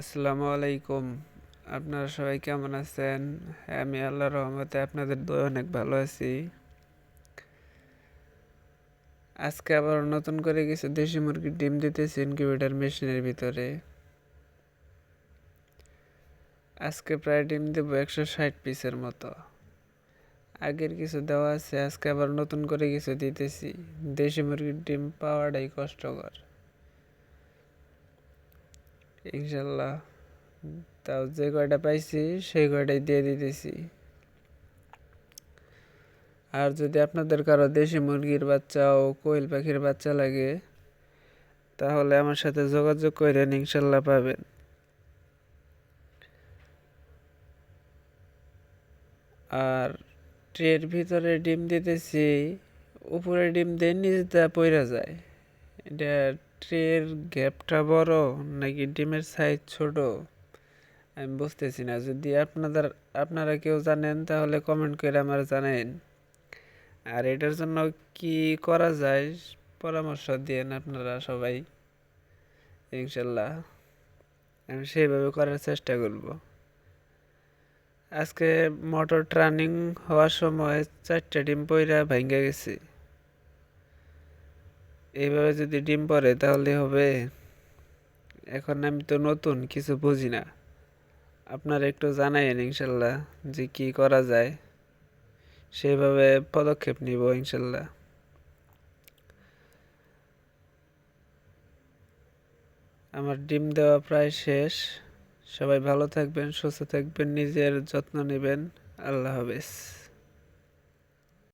আসসালামু আলাইকুম। আপনারা সবাই কেমন আছেন? হ্যাঁ আমি আল্লাহর রহমতে আপনাদের দয় অনেক ভালো আছি। আজকে আবার নতুন করে কিছু দেশি মুরগির ডিম দিতেছি ইনকিউবেটার মেশিনের ভিতরে। আজকে প্রায় ডিম দেব একশো ষাট পিসের মতো। আগের কিছু দেওয়া আছে, আজকে আবার নতুন করে কিছু দিতেছি। দেশি মুরগির ডিম পাওয়াটাই কষ্টকর। ইনশাল্লাহ। তাও যে কয়টা পাইছি, সেই কয়টাই দিয়ে দিতেছি। আর যদি আপনাদের কারও দেশি মুরগির বাচ্চা ও কোয়েল পাখির বাচ্চা লাগে, তাহলে আমার সাথে যোগাযোগ করেন, ইনশাল্লাহ পাবেন। আর ট্রের ভিতরে ডিম দিতেছি, উপরে ডিম দিয়ে নিচটা পইরা যায়। এটা ট্রের গ্যাপটা বড় নাকি ডিমের সাইজ ছোট? আমি বুঝতেছি না, যদি আপনাদের, আপনারা কেউ জানেন তাহলে কমেন্ট করে আমার জানেন আর এটার জন্য কি করা যায়, পরামর্শ দিয়েন আপনারা সবাই, ইনশাল্লাহ। আমি সেইভাবে করার চেষ্টা করব। আজকে মোটর ট্রানিং হওয়ার সময় চারটা ডিম পইরা ভেঙে গেছে। এইভাবে যদি ডিম পড়ে তাহলে হবে, এখন আমি তো নতুন, কিছু বুঝি না। আপনারা একটু জানাইন ইনশাল্লাহ যে কি করা যায়। সেইভাবে পদক্ষেপ নিব ইনশাল্লাহ। আমার ডিম দেওয়া প্রায় শেষ। সবাই ভালো থাকবেন, সুস্থ থাকবেন, নিজের যত্ন নেবেন। আল্লাহ হাফেজ।